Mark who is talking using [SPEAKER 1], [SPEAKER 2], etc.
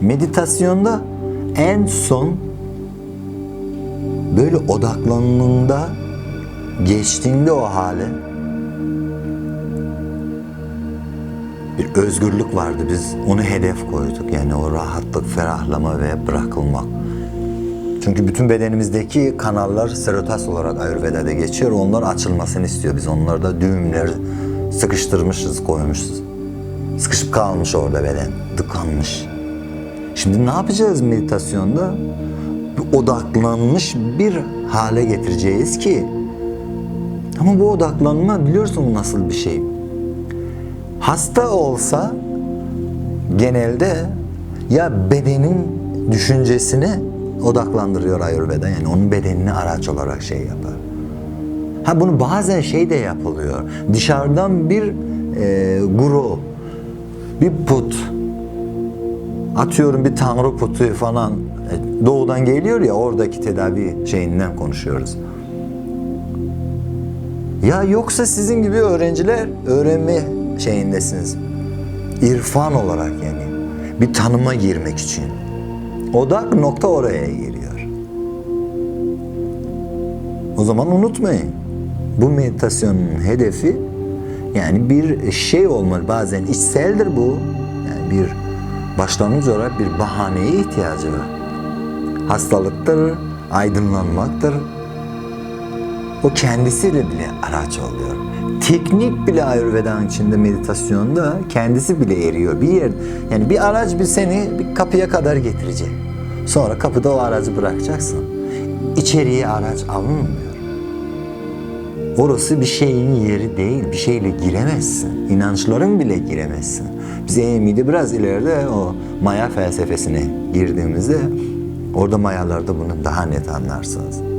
[SPEAKER 1] Meditasyonda en son böyle odaklandığında geçtiğinde o hale bir özgürlük vardı. Biz onu hedef koyduk. Yani o rahatlık, ferahlama ve bırakılmak. Çünkü bütün bedenimizdeki kanallar serotas olarak Ayurveda'da geçiyor. Onlar açılmasını istiyor. Biz onlarda düğümleri sıkıştırmışız, koymuşuz. Sıkışıp kalmış orada beden. Tıkanmış. Şimdi ne yapacağız meditasyonda? Odaklanmış bir hale getireceğiz ki ama bu odaklanma biliyorsun nasıl bir şey. Hasta olsa genelde ya bedenin düşüncesini odaklandırıyor Ayurveda. Yani onun bedenini araç olarak şey yapar. Ha bunu bazen şey de yapılıyor. Dışarıdan bir e, guru, bir put, atıyorum bir tanrı putu falan e, doğudan geliyor ya oradaki tedavi şeyinden konuşuyoruz. Ya yoksa sizin gibi öğrenciler öğrenme şeyindesiniz. İrfan olarak yani. Bir tanıma girmek için. Odak nokta oraya giriyor. O zaman unutmayın. Bu meditasyonun hedefi yani bir şey olmalı. Bazen içseldir bu. Yani bir başlangıç olarak bir bahaneye ihtiyacı var. Hastalıktır, aydınlanmaktır, o kendisiyle bile araç oluyor. Teknik bile Ayurveda'nın içinde meditasyonda kendisi bile eriyor. Bir yer yani bir araç bir seni bir kapıya kadar getirecek. Sonra kapıda o aracı bırakacaksın. İçeriye araç alınmıyor. Orası bir şeyin yeri değil. Bir şeyle giremezsin. İnançların bile giremezsin. Biz EMİ'de biraz ileride o maya felsefesine girdiğimizde orada mayalarda bunu daha net anlarsınız.